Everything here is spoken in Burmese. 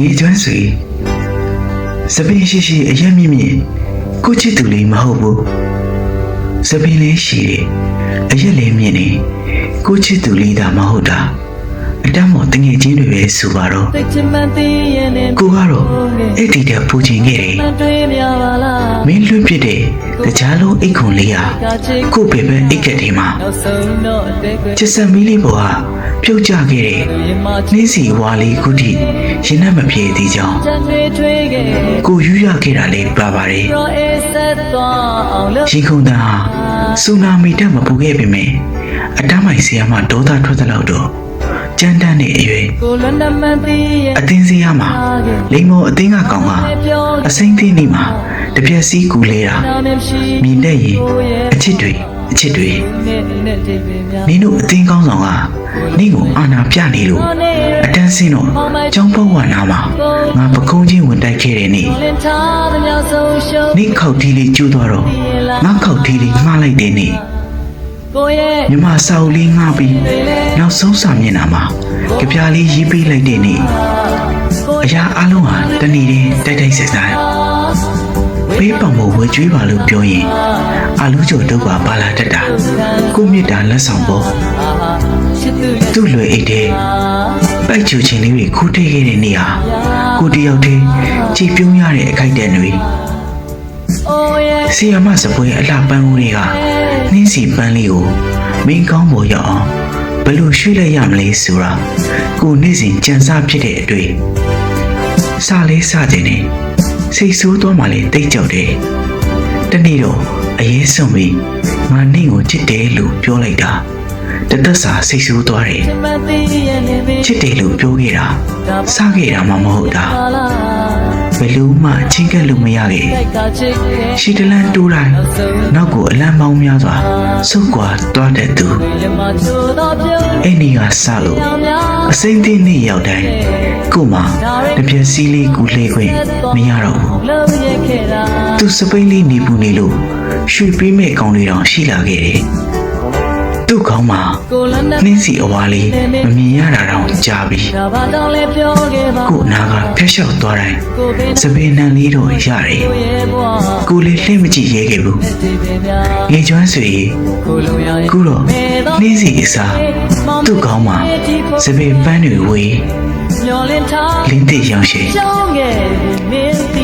ငေကျွမ်းဆွေစပင်းရှိရှိအရက်မြင့်မြင့်ကိုချစ်သူလေးမဟုတ်ဘူးစပင်းလေးရှိတယ်အရက်လေးမြင့်နေကိုချစ်သူလေးသာမဟုတ်တာအတမ်းမော်တငယ်ချင်းတွေပဲဆိုပါတော့သိချင်မှန်သိရင်လည်းကိုကတော့အဲ့ဒီတက်ပူချင်ခဲ့တယ် မတွေ့မြပါလားမင်းလွတ်ပြစ်တဲ့တကြားလုံးအိတ်ခွန်လေးဟာကချစ်ကို့ဘယ်ပဲအိတ်ကက်ထဲမှာနောက်ဆုံးတော့အတဲ့ကွယ်ကျက်စံမီးလေးပေါ်ဟာပြုတ်ကျခဲ့တဲ့ရင်မချနှင်းစီဝါလေးခုထိရင်နှက်မပြေသေးကြောင်းစ်တွေထွေးခဲ့ကိုယူရခဲ့တာလေးပါပါတယ်ရောအေးဆက်သွားအောင်လို့ရင်ခုန်တာဟာဆူနာမီတက်မပူခဲ့ပေမဲ့အတမ်းမိုင်ဆီယာမှဒေါသထွက်တဲ့လောက်တော့ ကြမ်းတမ်းတဲ့အရွယ်ကိုလွန်တမှန်သိရင်အတင်းစီယာမှာလိမ္မော်အတင်းကကောင်ကအစိမ့်သိနေမှာတပြက်စီးကူလဲတာနာမည်ရှိမြင်တဲ့ရင်အချစ်တွေအချစ်တွေနဲ့နဲ့တိတ်ပင်များနင်တို့အတင်းကောင်းဆောင်ကနင့်ကိုအာနာပြနေလို့အတန်းစင်းတော့ကျောင်းပေါက်ဝနာမှာငါပကုံးချင်းဝင်တိုက်ခဲ့တဲ့နေ့လင်ထားသမျှဆုံးရှုံးနင့်ခောက်တီးလေးကျိုးသွားတော့ငါခောက်တီးလေးမှားလိုက်တဲ့နေ့ကိုရဲ့ မြမစာအုပ်လေးငှားပြီးနောက်ဆုံးစာမျက်နှာမှာကြပြားလေးရေးပေးလိုက်တဲ့နေ့ကိုအရာအလုံးဟာတနေ့တည်းတိုက်တိုက်ဆက်ဆက်ဘေးပောင်မဝေကျွေးပါလို့ပြောရင်အလူကျော်တော့ပါပါလာတတ်တာကိုမြစ်တာလက်ဆောင်ပေါ်ချစ်သူသူ့လွယ်အိတ်တဲ့ပိုက်ချူချင်းလေးတွေခိုးထိတ်ခဲ့တဲ့နေ့ဟာကိုတယောက်တည်းကြည်ပြုံးရတဲ့အခိုက်အတန့်တွေအိုးရဲ့ ဆီယမစပွဲအလှပန်းဦးတွေကနှင်းစီပန်းလေးကိုမင်းကောင်းပေါ်ရောက်အောင်ဘယ်လိုရွှေ့လိုက်ရမလဲဆိုတာကိုနေ့စဉ်ကြံစားဖြစ်တဲ့အတွေ့စလေးစခြင်းနဲ့စိတ်ဆိုးသွားမှလည်းတိတ်ကြောက်တယ်တနေ့တော့အရေးဆုံးပြီးငါနေ့ကိုချစ်တယ်လို့ပြောလိုက်တာတသက်စာစိတ်ဆိုးသွားတယ်မသိရင်လည်းချစ်တယ်လို့ပြောခဲ့တာစခဲ့တာမှမဟုတ်တာပါလားဘ ယ်လို့မှချင်းကပ်လို့မရခဲ့တိုက်ကချစ်ခဲ့ရှီတလန်တိုးတိုင်းနောက်ကိုအလံပေါင်းများစွာဆုတ်ကွာသွားတဲ့သူရမချိုးတော့ပြုံးအဲ့ဒီကစလို့များများအစိမ့်သိနေရောက်တိုင်းကို့မှာတပြက်စီးလေးကူလှည့်ခွင့်မရတော့ဘူးလုံးရခဲ့တာသူစပိန်လေးနေပူနေလို့ရွှေပေးမဲ့ကောင်းတွေတောင်ရှိလာခဲ့တယ် သူ့ခေါင်းမှာကိုလန်းနဲ့နှင်းစီအဝါလေးမမြင်ရတာတောင်ကြာပြီဒါဘာတောင်းလဲပြောခဲ့ပါကို့အနာကဖျက်လျှောက်သွားတိုင်းကိုပင်စပင်းနှံလေးတော့ရတယ်ကိုရဲ့ဘွားကိုလေးလှည့်မကြည့်ရဲခဲ့ဘူးတိပင်များငေကျွမ်းဆွေကိုလိုရခုတော့နှင်းစီအစားသူ့ခေါင်းမှာစပင်းပန်းတွေဝေးမျောလင်းထားလင်းသိရောင်ရှိကြောင်းခဲ့မင်းတီလာ